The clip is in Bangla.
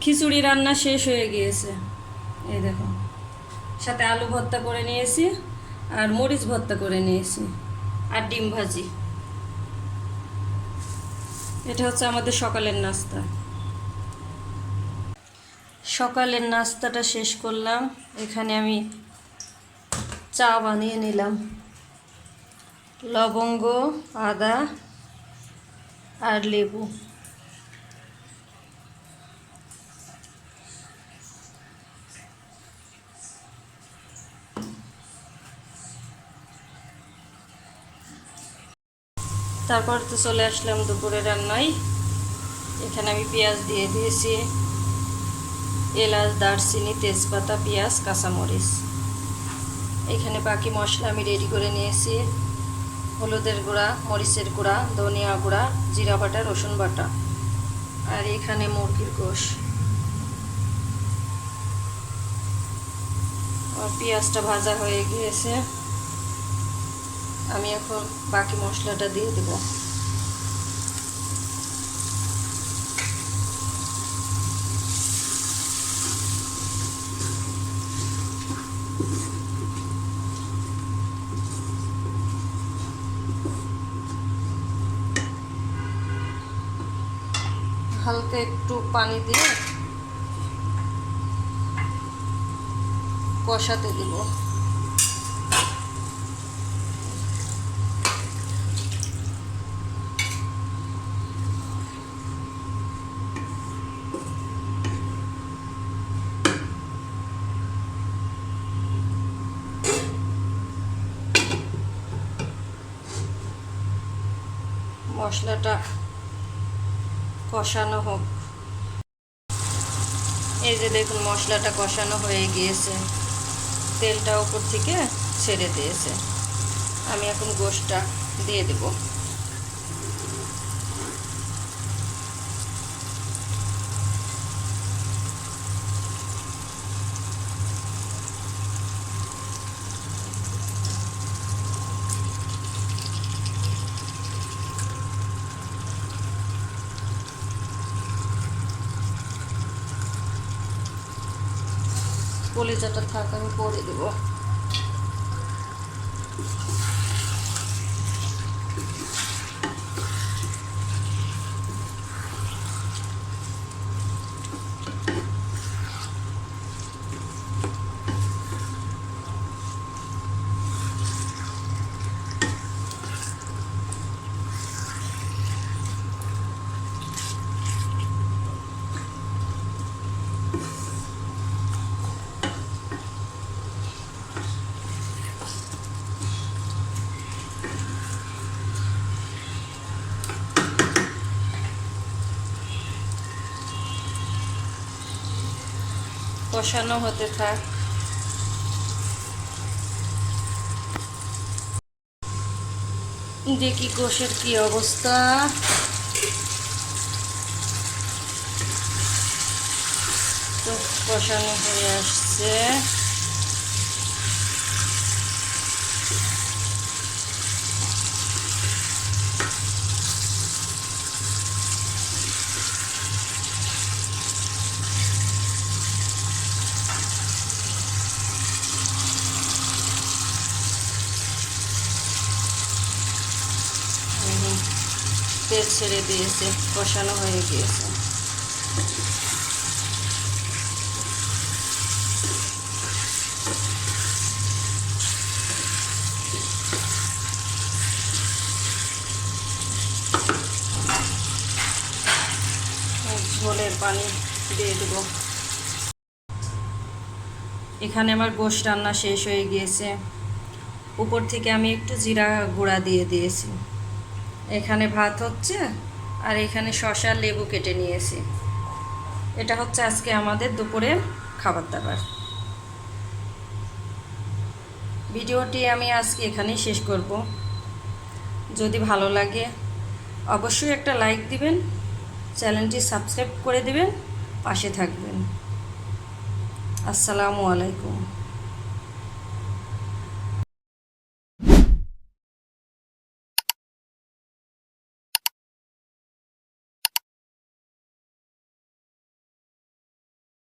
খিচুড়ি রান্না শেষ হয়ে গিয়েছে। এই দেখো। সাথে আলু ভর্তা করে নিয়েছি আর মরিচ ভর্তা করে নিয়েছি আর ডিম ভাজি। এটা হচ্ছে আমাদের সকালের নাস্তা। সকালের নাস্তাটা শেষ করলাম। এখানে আমি চা বানিয়ে নিলাম। লবঙ্গ, আদা আর লেবু। তারপর তো চলে আসলাম দুপুরে রান্নায়। এখানে আমি পেঁয়াজ দিয়ে দিয়েছি, এলাচ, দারচিনি, তেজপাতা, পেঁয়াজ, কাঁচামরিচ। এখানে বাকি মশলা আমি রেডি করে নিয়েছি। হলুদের গুঁড়া, মরিচের গুঁড়া, ধনিয়া গুঁড়া, জিরা বাটা, রসুন বাটা আর এখানে মুরগির আমার পেঁয়াজটা ভাজা হয়ে গিয়েছে। আমি এখন বাকি মশলাটা দিয়ে দেবো। হালকা একটু পানি দিয়ে কষাতে দিব। মশলাটা কষানো হোক। এই যে দেখুন, মশলাটা কষানো হয়ে গিয়েছে। তেলটা ওপর থেকে ছেড়ে দিয়েছে। আমি এখন গোশটা দিয়ে দেব। কলিজাটা থাক আমি পরে দেবো। কষানো হতে থাক। দেখি কোষের কি অবস্থা। তো কষানো হয়ে আসছে। তেল ছেড়ে দিয়েছে কষানো হয়ে গিয়েছে। ঝোলের পানি দিয়ে দেব। এখানে আমার গোশ রান্না শেষ হয়ে গিয়েছে। উপর থেকে আমি একটু জিরা গুঁড়া দিয়ে দিয়েছি। এখানে ভাত হচ্ছে, আর এখানে শশা, লেবু কেটে নিয়েছি। এটা হচ্ছে আজকে আমাদের দুপুরের খাবার দাবার। ভিডিওটি আমি আজকে এখানেই শেষ করব। যদি ভালো লাগে, অবশ্যই একটা লাইক দিবেন, চ্যানেলটি সাবস্ক্রাইব করে দিবেন, পাশে থাকবেন। আসসালামু আলাইকুম।